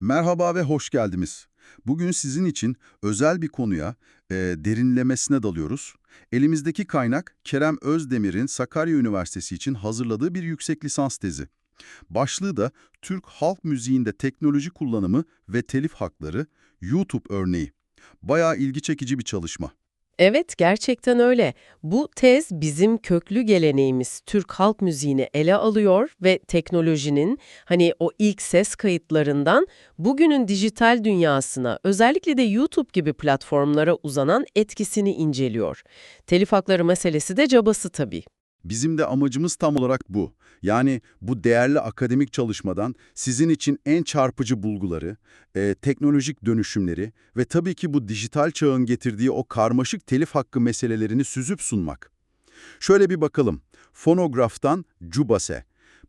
Merhaba ve hoş geldiniz. Bugün sizin için özel bir konuya, e, derinlemesine dalıyoruz. Elimizdeki kaynak Kerem Özdemir'in Sakarya Üniversitesi için hazırladığı bir yüksek lisans tezi. Başlığı da Türk halk müziğinde teknoloji kullanımı ve telif hakları, YouTube örneği. Bayağı ilgi çekici bir çalışma. Evet, gerçekten öyle. Bu tez bizim köklü geleneğimiz Türk halk müziğini ele alıyor ve teknolojinin hani o ilk ses kayıtlarından bugünün dijital dünyasına özellikle de YouTube gibi platformlara uzanan etkisini inceliyor. Telif hakları meselesi de cabası tabii. Bizim de amacımız tam olarak bu. Yani bu değerli akademik çalışmadan sizin için en çarpıcı bulguları, e, teknolojik dönüşümleri ve tabii ki bu dijital çağın getirdiği o karmaşık telif hakkı meselelerini süzüp sunmak. Şöyle bir bakalım. Fonograftan Cubase,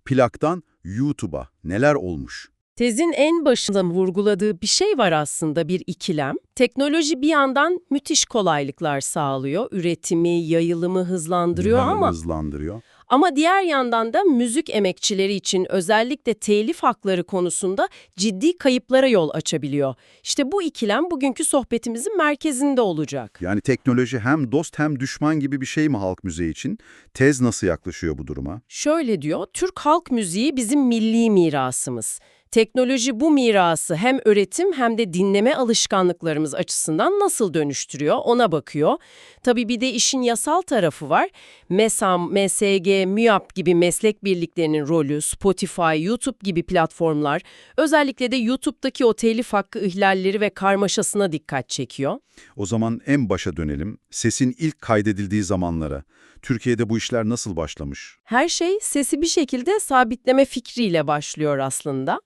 plaktan YouTube'a neler olmuş? Tezin en başında vurguladığı bir şey var aslında bir ikilem. Teknoloji bir yandan müthiş kolaylıklar sağlıyor, üretimi, yayılımı hızlandırıyor Hemen ama hızlandırıyor. Ama diğer yandan da müzik emekçileri için özellikle telif hakları konusunda ciddi kayıplara yol açabiliyor. İşte bu ikilem bugünkü sohbetimizin merkezinde olacak. Yani teknoloji hem dost hem düşman gibi bir şey mi halk müziği için? Tez nasıl yaklaşıyor bu duruma? Şöyle diyor, Türk halk müziği bizim milli mirasımız. Teknoloji bu mirası hem üretim hem de dinleme alışkanlıklarımız açısından nasıl dönüştürüyor ona bakıyor. Tabii bir de işin yasal tarafı var. MESAM, MSG, MÜYAP gibi meslek birliklerinin rolü, Spotify, YouTube gibi platformlar özellikle de YouTube'daki o telif hakkı ihlalleri ve karmaşasına dikkat çekiyor. O zaman en başa dönelim. Sesin ilk kaydedildiği zamanlara. Türkiye'de bu işler nasıl başlamış? Her şey sesi bir şekilde sabitleme fikriyle başlıyor aslında.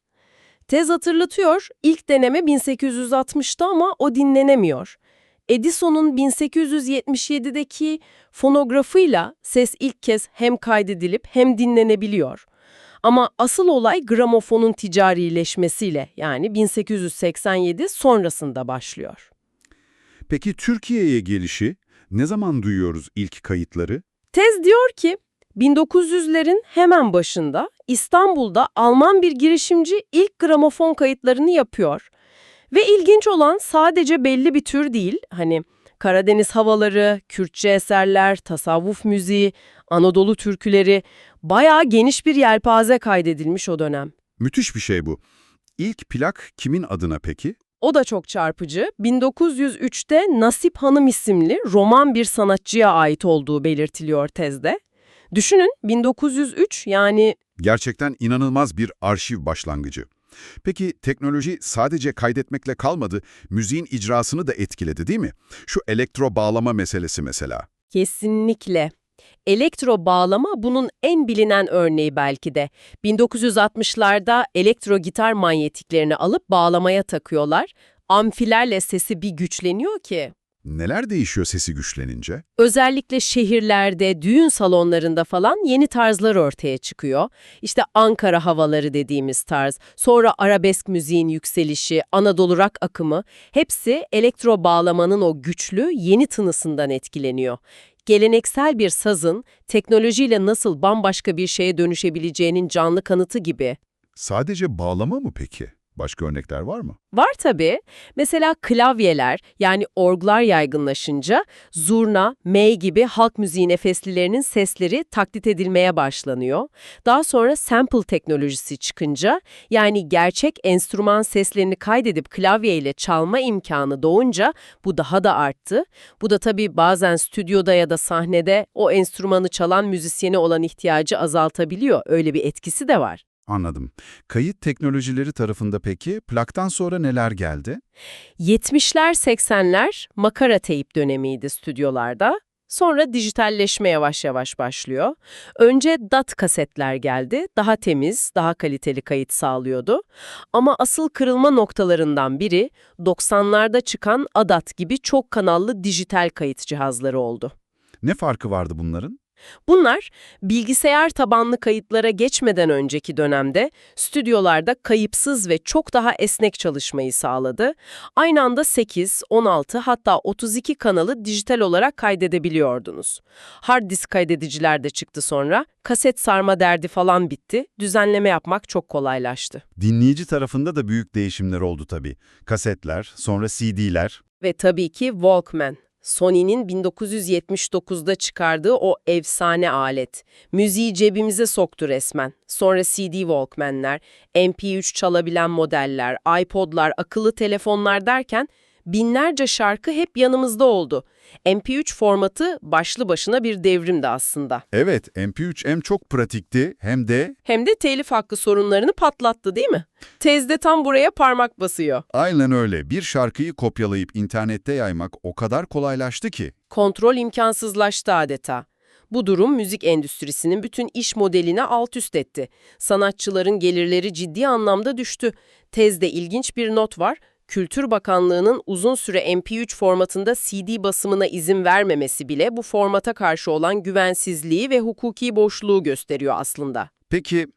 Tez hatırlatıyor, ilk deneme 1860'ta ama o dinlenemiyor. Edison'un 1877'deki fonografıyla ses ilk kez hem kaydedilip hem dinlenebiliyor. Ama asıl olay gramofonun ticarileşmesiyle yani 1887 sonrasında başlıyor. Peki Türkiye'ye gelişi? Ne zaman duyuyoruz ilk kayıtları? Tez diyor ki 1900'lerin hemen başında İstanbul'da Alman bir girişimci ilk gramofon kayıtlarını yapıyor. Ve ilginç olan sadece belli bir tür değil, hani Karadeniz havaları, Kürtçe eserler, tasavvuf müziği, Anadolu türküleri, bayağı geniş bir yelpaze kaydedilmiş o dönem. Müthiş bir şey bu. İlk plak kimin adına peki? O da çok çarpıcı. 1903'te Nasip Hanım isimli roman bir sanatçıya ait olduğu belirtiliyor tezde. Düşünün 1903 yani Gerçekten inanılmaz bir arşiv başlangıcı. Peki teknoloji sadece kaydetmekle kalmadı, müziğin icrasını da etkiledi değil mi? Şu elektro bağlama meselesi mesela. kesinlikle. Elektro bağlama bunun en bilinen örneği belki de. 1960'larda elektro gitar manyetiklerini alıp bağlamaya takıyorlar. Amfilerle sesi bir güçleniyor ki. Neler değişiyor sesi güçlenince? Özellikle şehirlerde, düğün salonlarında falan yeni tarzlar ortaya çıkıyor. İşte Ankara havaları dediğimiz tarz, sonra arabesk müziğin yükselişi, Anadolu rock akımı hepsi elektro bağlamanın o güçlü yeni tınısından etkileniyor. Geleneksel bir sazın teknolojiyle nasıl bambaşka bir şeye dönüşebileceğinin canlı kanıtı gibi. Sadece bağlama mı peki? Başka örnekler var mı? Var tabii. Mesela klavyeler yani orglar yaygınlaşınca zurna, mey gibi halk müziği nefeslilerinin sesleri taklit edilmeye başlanıyor. Daha sonra sample teknolojisi çıkınca yani gerçek enstrüman seslerini kaydedip klavyeyle çalma imkanı doğunca bu daha da arttı. Bu da tabii bazen stüdyoda ya da sahnede o enstrümanı çalan müzisyene olan ihtiyacı azaltabiliyor. Öyle bir etkisi de var. Anladım. Kayıt teknolojileri tarafında peki plaktan sonra neler geldi? 70'ler 80'ler makara teyip dönemiydi stüdyolarda. Sonra dijitalleşme yavaş yavaş başlıyor. Önce DAT kasetler geldi. Daha temiz, daha kaliteli kayıt sağlıyordu. Ama asıl kırılma noktalarından biri 90'larda çıkan ADAT gibi çok kanallı dijital kayıt cihazları oldu. Ne farkı vardı bunların? Bunlar bilgisayar tabanlı kayıtlara geçmeden önceki dönemde stüdyolarda kayıpsız ve çok daha esnek çalışmayı sağladı. Aynı anda 8, 16 hatta 32 kanalı dijital olarak kaydedebiliyordunuz. Hard disk kaydediciler de çıktı sonra. Kaset sarma derdi falan bitti. Düzenleme yapmak çok kolaylaştı. Dinleyici tarafında da büyük değişimler oldu tabii. Kasetler, sonra CD'ler. Ve tabii ki Walkman. Sony'nin 1979'da çıkardığı o efsane alet. Müziği cebimize soktu resmen. Sonra CD Walkman'ler, MP3 çalabilen modeller, iPod'lar, akıllı telefonlar derken binlerce şarkı hep yanımızda oldu. MP3 formatı başlı başına bir devrimdi aslında. Evet, MP3 hem çok pratikti hem de Hem de telif hakkı sorunlarını patlattı değil mi? Tezde tam buraya parmak basıyor. aynen öyle. Bir şarkıyı kopyalayıp internette yaymak o kadar kolaylaştı ki. Kontrol imkansızlaştı adeta. Bu durum müzik endüstrisinin bütün iş modelini alt üst etti. Sanatçıların gelirleri ciddi anlamda düştü. Tezde ilginç bir not var. Kültür Bakanlığı'nın uzun süre MP3 formatında CD basımına izin vermemesi bile bu formata karşı olan güvensizliği ve hukuki boşluğu gösteriyor aslında. Peki,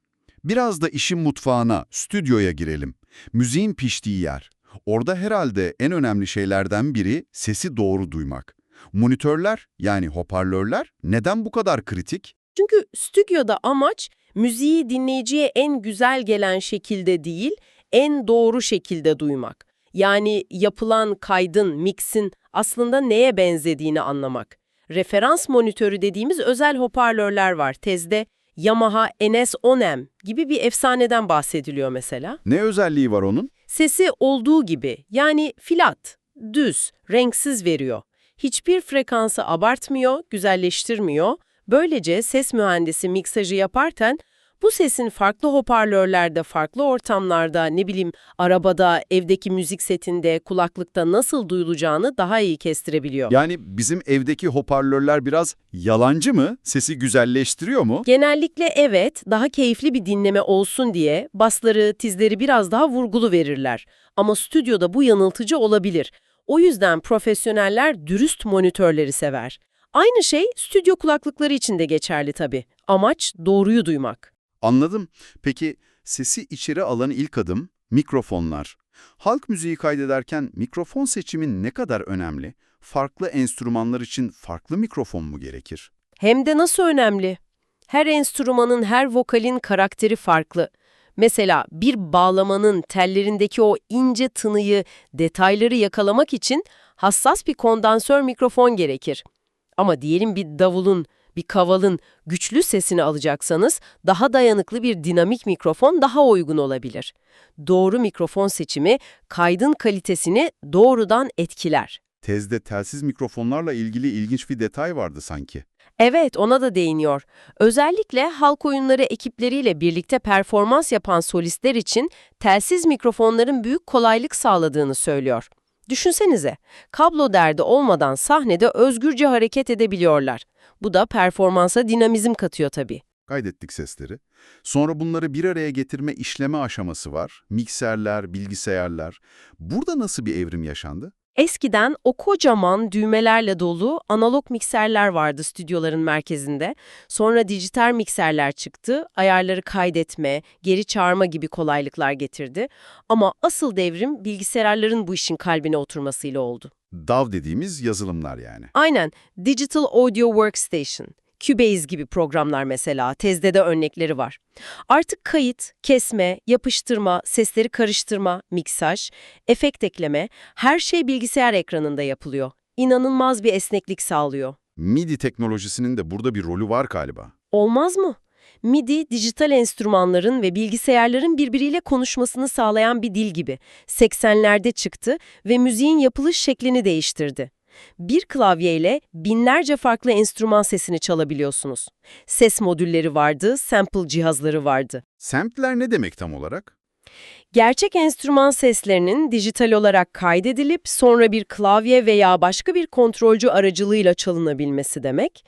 biraz da işin mutfağına, stüdyoya girelim. Müziğin piştiği yer. Orada herhalde en önemli şeylerden biri sesi doğru duymak. Monitörler, yani hoparlörler neden bu kadar kritik? Çünkü stüdyoda amaç müziği dinleyiciye en güzel gelen şekilde değil, en doğru şekilde duymak. Yani yapılan kaydın, mixin aslında neye benzediğini anlamak. Referans monitörü dediğimiz özel hoparlörler var. Tezde Yamaha NS10M gibi bir efsaneden bahsediliyor mesela. Ne özelliği var onun? Sesi olduğu gibi yani filat, düz, renksiz veriyor. Hiçbir frekansı abartmıyor, güzelleştirmiyor. Böylece ses mühendisi miksajı yaparken bu sesin farklı hoparlörlerde, farklı ortamlarda, ne bileyim arabada, evdeki müzik setinde, kulaklıkta nasıl duyulacağını daha iyi kestirebiliyor. Yani bizim evdeki hoparlörler biraz yalancı mı? Sesi güzelleştiriyor mu? Genellikle evet, daha keyifli bir dinleme olsun diye basları, tizleri biraz daha vurgulu verirler. Ama stüdyoda bu yanıltıcı olabilir. O yüzden profesyoneller dürüst monitörleri sever. Aynı şey stüdyo kulaklıkları için de geçerli tabii. Amaç doğruyu duymak. Anladım. Peki sesi içeri alan ilk adım mikrofonlar. Halk müziği kaydederken mikrofon seçimi ne kadar önemli? Farklı enstrümanlar için farklı mikrofon mu gerekir? Hem de nasıl önemli. Her enstrümanın, her vokalin karakteri farklı. Mesela bir bağlamanın tellerindeki o ince tınıyı, detayları yakalamak için hassas bir kondansör mikrofon gerekir. Ama diyelim bir davulun, bir kavalın güçlü sesini alacaksanız daha dayanıklı bir dinamik mikrofon daha uygun olabilir. Doğru mikrofon seçimi kaydın kalitesini doğrudan etkiler. Tezde telsiz mikrofonlarla ilgili ilginç bir detay vardı sanki. Evet, ona da değiniyor. Özellikle halk oyunları ekipleriyle birlikte performans yapan solistler için telsiz mikrofonların büyük kolaylık sağladığını söylüyor. Düşünsenize, kablo derdi olmadan sahnede özgürce hareket edebiliyorlar. Bu da performansa dinamizm katıyor tabii. Kaydettik sesleri. Sonra bunları bir araya getirme işleme aşaması var. Mikserler, bilgisayarlar. Burada nasıl bir evrim yaşandı? Eskiden o kocaman düğmelerle dolu analog mikserler vardı stüdyoların merkezinde. Sonra dijital mikserler çıktı, ayarları kaydetme, geri çağırma gibi kolaylıklar getirdi. Ama asıl devrim bilgisayarların bu işin kalbine oturmasıyla oldu. DAW dediğimiz yazılımlar yani. Aynen, Digital Audio Workstation, Cubase gibi programlar mesela, tezde de örnekleri var. Artık kayıt, kesme, yapıştırma, sesleri karıştırma, miksaj, efekt ekleme, her şey bilgisayar ekranında yapılıyor. İnanılmaz bir esneklik sağlıyor. MIDI teknolojisinin de burada bir rolü var galiba. Olmaz mı? MIDI, dijital enstrümanların ve bilgisayarların birbiriyle konuşmasını sağlayan bir dil gibi. 80'lerde çıktı ve müziğin yapılış şeklini değiştirdi. Bir klavyeyle binlerce farklı enstrüman sesini çalabiliyorsunuz. Ses modülleri vardı, sample cihazları vardı. Sampler ne demek tam olarak? Gerçek enstrüman seslerinin dijital olarak kaydedilip sonra bir klavye veya başka bir kontrolcü aracılığıyla çalınabilmesi demek.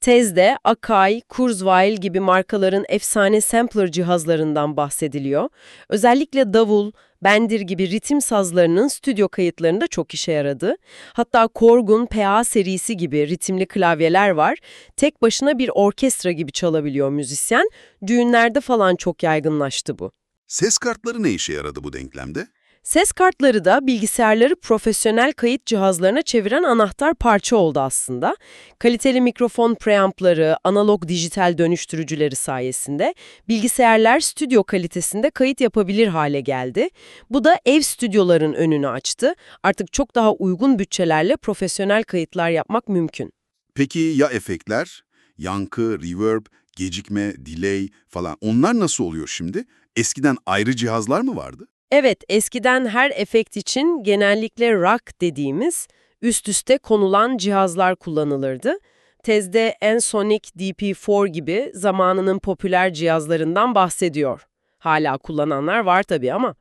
Tezde Akai, Kurzweil gibi markaların efsane sampler cihazlarından bahsediliyor. Özellikle davul, bendir gibi ritim sazlarının stüdyo kayıtlarında çok işe yaradı. Hatta Korg'un PA serisi gibi ritimli klavyeler var. Tek başına bir orkestra gibi çalabiliyor müzisyen. Düğünlerde falan çok yaygınlaştı bu. Ses kartları ne işe yaradı bu denklemde? Ses kartları da bilgisayarları profesyonel kayıt cihazlarına çeviren anahtar parça oldu aslında. Kaliteli mikrofon preampları, analog dijital dönüştürücüleri sayesinde bilgisayarlar stüdyo kalitesinde kayıt yapabilir hale geldi. Bu da ev stüdyoların önünü açtı. Artık çok daha uygun bütçelerle profesyonel kayıtlar yapmak mümkün. Peki ya efektler? Yankı, reverb, gecikme, delay falan onlar nasıl oluyor şimdi? Eskiden ayrı cihazlar mı vardı? Evet, eskiden her efekt için genellikle rack dediğimiz üst üste konulan cihazlar kullanılırdı. Tezde Ensoniq DP4 gibi zamanının popüler cihazlarından bahsediyor. Hala kullananlar var tabii ama.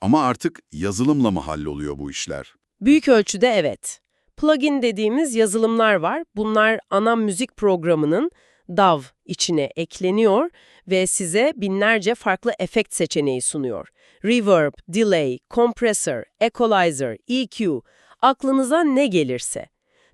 Ama artık yazılımla mı halloluyor bu işler? Büyük ölçüde evet. Plugin dediğimiz yazılımlar var. Bunlar ana müzik programının DAW içine ekleniyor ve size binlerce farklı efekt seçeneği sunuyor. Reverb, delay, compressor, equalizer, EQ, aklınıza ne gelirse.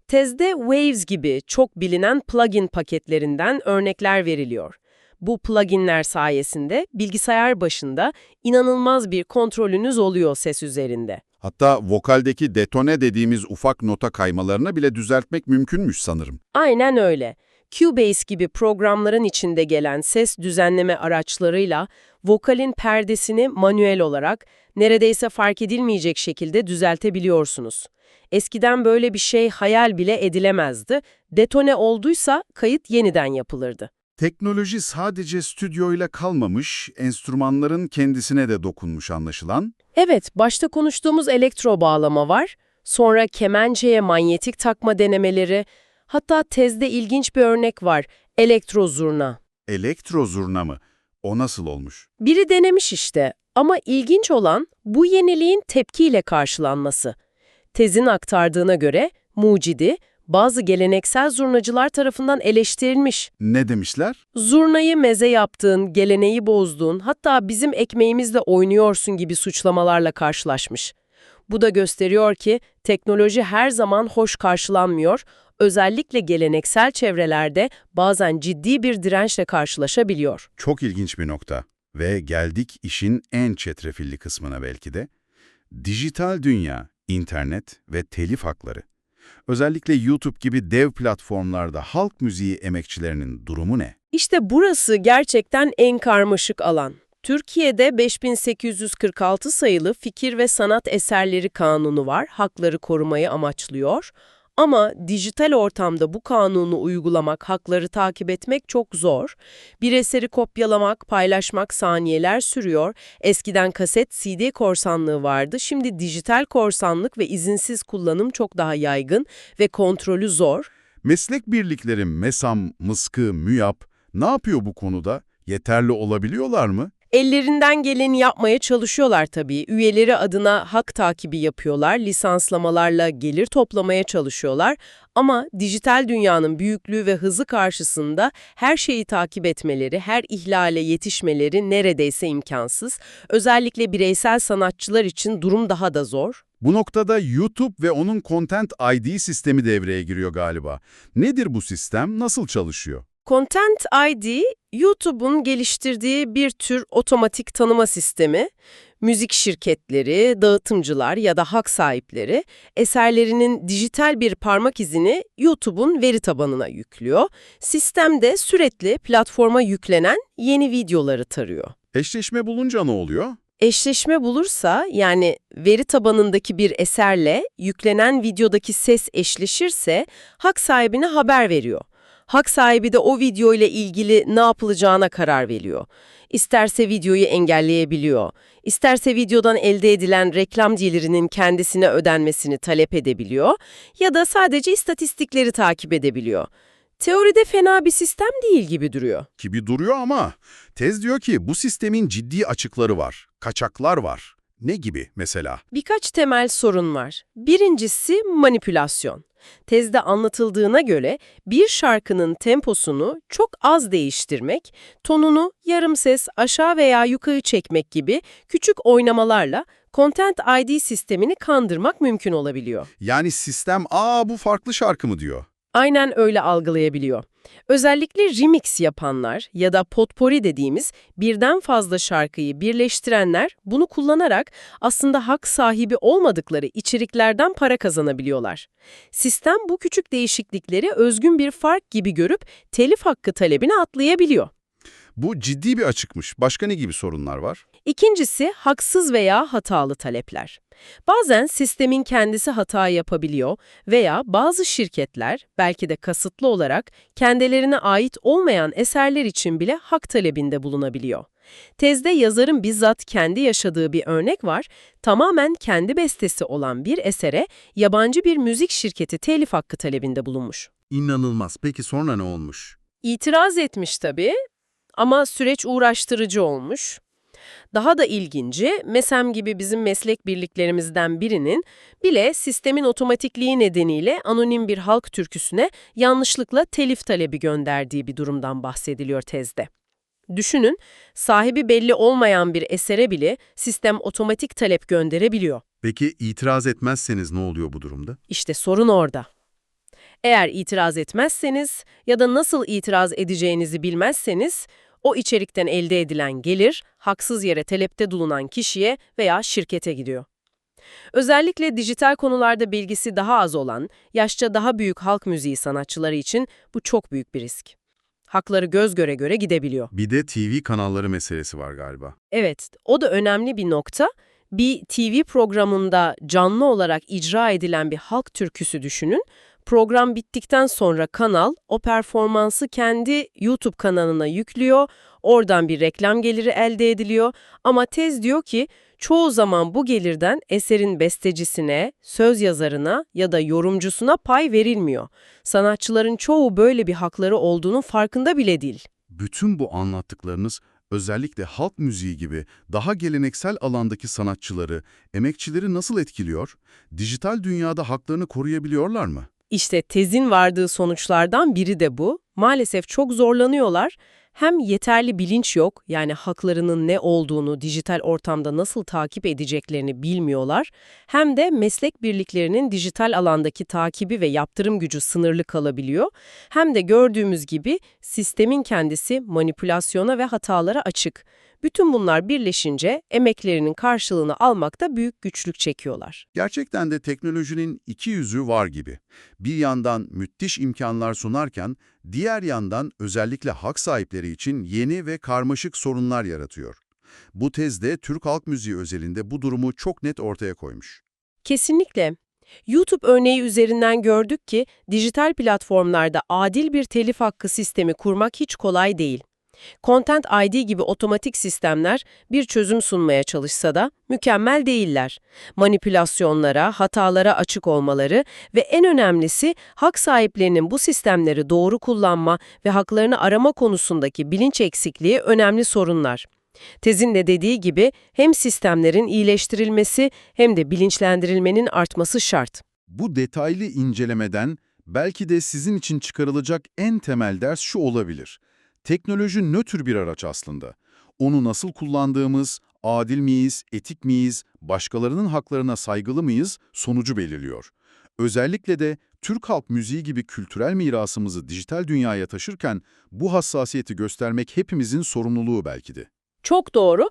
Tezde Waves gibi çok bilinen plugin paketlerinden örnekler veriliyor. Bu pluginler sayesinde bilgisayar başında inanılmaz bir kontrolünüz oluyor ses üzerinde. Hatta vokaldeki detone dediğimiz ufak nota kaymalarını bile düzeltmek mümkünmüş sanırım. Aynen öyle. Cubase gibi programların içinde gelen ses düzenleme araçlarıyla vokalin perdesini manuel olarak neredeyse fark edilmeyecek şekilde düzeltebiliyorsunuz. Eskiden böyle bir şey hayal bile edilemezdi. Detone olduysa kayıt yeniden yapılırdı. Teknoloji sadece stüdyoyla kalmamış, enstrümanların kendisine de dokunmuş anlaşılan. Evet, başta konuştuğumuz elektro bağlama var. Sonra kemençeye manyetik takma denemeleri. Hatta tezde ilginç bir örnek var. Elektro zurna. Elektro zurna mı? O nasıl olmuş? Biri denemiş işte ama ilginç olan bu yeniliğin tepkiyle karşılanması. Tezin aktardığına göre mucidi bazı geleneksel zurnacılar tarafından eleştirilmiş. Ne demişler? Zurnayı meze yaptığın, geleneği bozduğun, hatta bizim ekmeğimizle oynuyorsun gibi suçlamalarla karşılaşmış. Bu da gösteriyor ki teknoloji her zaman hoş karşılanmıyor, özellikle geleneksel çevrelerde bazen ciddi bir dirençle karşılaşabiliyor. Çok ilginç bir nokta. Ve geldik işin en çetrefilli kısmına belki de. Dijital dünya, internet ve telif hakları. Özellikle YouTube gibi dev platformlarda halk müziği emekçilerinin durumu ne? İşte burası gerçekten en karmaşık alan. Türkiye'de 5846 sayılı fikir ve sanat eserleri kanunu var, hakları korumayı amaçlıyor. Ama dijital ortamda bu kanunu uygulamak, hakları takip etmek çok zor. Bir eseri kopyalamak, paylaşmak saniyeler sürüyor. Eskiden kaset CD korsanlığı vardı. Şimdi dijital korsanlık ve izinsiz kullanım çok daha yaygın ve kontrolü zor. Meslek birlikleri MESAM, MISKı, MÜYAP ne yapıyor bu konuda? Yeterli olabiliyorlar mı? Ellerinden geleni yapmaya çalışıyorlar tabii. Üyeleri adına hak takibi yapıyorlar, lisanslamalarla gelir toplamaya çalışıyorlar. Ama dijital dünyanın büyüklüğü ve hızı karşısında her şeyi takip etmeleri, her ihlale yetişmeleri neredeyse imkansız. Özellikle bireysel sanatçılar için durum daha da zor. Bu noktada YouTube ve onun Content ID sistemi devreye giriyor galiba. Nedir bu sistem, nasıl çalışıyor? Content ID, YouTube'un geliştirdiği bir tür otomatik tanıma sistemi. Müzik şirketleri, dağıtımcılar ya da hak sahipleri eserlerinin dijital bir parmak izini YouTube'un veri tabanına yüklüyor. Sistemde sürekli platforma yüklenen yeni videoları tarıyor. Eşleşme bulunca ne oluyor? Eşleşme bulursa yani veri tabanındaki bir eserle yüklenen videodaki ses eşleşirse hak sahibine haber veriyor. Hak sahibi de o video ile ilgili ne yapılacağına karar veriyor. İsterse videoyu engelleyebiliyor, isterse videodan elde edilen reklam gelirinin kendisine ödenmesini talep edebiliyor ya da sadece istatistikleri takip edebiliyor. Teoride fena bir sistem değil gibi duruyor. Gibi duruyor ama tez diyor ki bu sistemin ciddi açıkları var, kaçaklar var. Ne gibi mesela? Birkaç temel sorun var. Birincisi manipülasyon. Tezde anlatıldığına göre bir şarkının temposunu çok az değiştirmek, tonunu yarım ses aşağı veya yukarı çekmek gibi küçük oynamalarla Content ID sistemini kandırmak mümkün olabiliyor. Yani sistem ''Aa bu farklı şarkı mı?'' diyor. Aynen öyle algılayabiliyor. Özellikle remix yapanlar ya da potpourri dediğimiz birden fazla şarkıyı birleştirenler bunu kullanarak aslında hak sahibi olmadıkları içeriklerden para kazanabiliyorlar. Sistem bu küçük değişiklikleri özgün bir fark gibi görüp telif hakkı talebini atlayabiliyor. Bu ciddi bir açıkmış. Başka ne gibi sorunlar var? İkincisi haksız veya hatalı talepler. Bazen sistemin kendisi hata yapabiliyor veya bazı şirketler belki de kasıtlı olarak kendilerine ait olmayan eserler için bile hak talebinde bulunabiliyor. Tezde yazarın bizzat kendi yaşadığı bir örnek var. Tamamen kendi bestesi olan bir esere yabancı bir müzik şirketi telif hakkı talebinde bulunmuş. İnanılmaz. Peki sonra ne olmuş? İtiraz etmiş tabii ama süreç uğraştırıcı olmuş. Daha da ilginci, MESEM gibi bizim meslek birliklerimizden birinin bile sistemin otomatikliği nedeniyle anonim bir halk türküsüne yanlışlıkla telif talebi gönderdiği bir durumdan bahsediliyor tezde. Düşünün, sahibi belli olmayan bir esere bile sistem otomatik talep gönderebiliyor. Peki itiraz etmezseniz ne oluyor bu durumda? İşte sorun orada. Eğer itiraz etmezseniz ya da nasıl itiraz edeceğinizi bilmezseniz, o içerikten elde edilen gelir, haksız yere talepte bulunan kişiye veya şirkete gidiyor. Özellikle dijital konularda bilgisi daha az olan, yaşça daha büyük halk müziği sanatçıları için bu çok büyük bir risk. Hakları göz göre göre gidebiliyor. Bir de TV kanalları meselesi var galiba. Evet, o da önemli bir nokta. Bir TV programında canlı olarak icra edilen bir halk türküsü düşünün. Program bittikten sonra kanal o performansı kendi YouTube kanalına yüklüyor, oradan bir reklam geliri elde ediliyor. Ama tez diyor ki çoğu zaman bu gelirden eserin bestecisine, söz yazarına ya da yorumcusuna pay verilmiyor. Sanatçıların çoğu böyle bir hakları olduğunun farkında bile değil. Bütün bu anlattıklarınız özellikle halk müziği gibi daha geleneksel alandaki sanatçıları, emekçileri nasıl etkiliyor? Dijital dünyada haklarını koruyabiliyorlar mı? İşte tezin vardığı sonuçlardan biri de bu. Maalesef çok zorlanıyorlar. Hem yeterli bilinç yok, yani haklarının ne olduğunu dijital ortamda nasıl takip edeceklerini bilmiyorlar, hem de meslek birliklerinin dijital alandaki takibi ve yaptırım gücü sınırlı kalabiliyor, hem de gördüğümüz gibi sistemin kendisi manipülasyona ve hatalara açık. Bütün bunlar birleşince emeklerinin karşılığını almakta büyük güçlük çekiyorlar. Gerçekten de teknolojinin iki yüzü var gibi. Bir yandan müthiş imkanlar sunarken, diğer yandan özellikle hak sahipleri için yeni ve karmaşık sorunlar yaratıyor. Bu tezde Türk halk müziği özelinde bu durumu çok net ortaya koymuş. Kesinlikle. YouTube örneği üzerinden gördük ki dijital platformlarda adil bir telif hakkı sistemi kurmak hiç kolay değil. Content ID gibi otomatik sistemler bir çözüm sunmaya çalışsa da mükemmel değiller. Manipülasyonlara, hatalara açık olmaları ve en önemlisi hak sahiplerinin bu sistemleri doğru kullanma ve haklarını arama konusundaki bilinç eksikliği önemli sorunlar. Tezin de dediği gibi hem sistemlerin iyileştirilmesi hem de bilinçlendirilmenin artması şart. Bu detaylı incelemeden belki de sizin için çıkarılacak en temel ders şu olabilir. Teknoloji nötr bir araç aslında. Onu nasıl kullandığımız, adil miyiz, etik miyiz, başkalarının haklarına saygılı mıyız sonucu belirliyor. Özellikle de Türk halk müziği gibi kültürel mirasımızı dijital dünyaya taşırken bu hassasiyeti göstermek hepimizin sorumluluğu belki de. Çok doğru.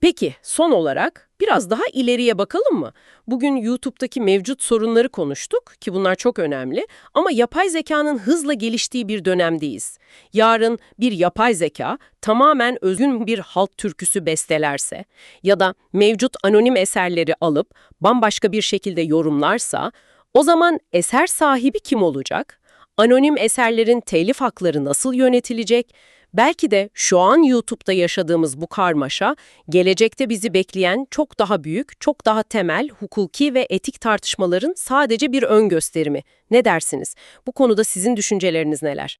Peki son olarak biraz daha ileriye bakalım mı? Bugün YouTube'daki mevcut sorunları konuştuk ki bunlar çok önemli ama yapay zekanın hızla geliştiği bir dönemdeyiz. Yarın bir yapay zeka tamamen özgün bir halk türküsü bestelerse ya da mevcut anonim eserleri alıp bambaşka bir şekilde yorumlarsa o zaman eser sahibi kim olacak? Anonim eserlerin telif hakları nasıl yönetilecek? Belki de şu an YouTube'da yaşadığımız bu karmaşa, gelecekte bizi bekleyen çok daha büyük, çok daha temel, hukuki ve etik tartışmaların sadece bir ön gösterimi. Ne dersiniz? Bu konuda sizin düşünceleriniz neler?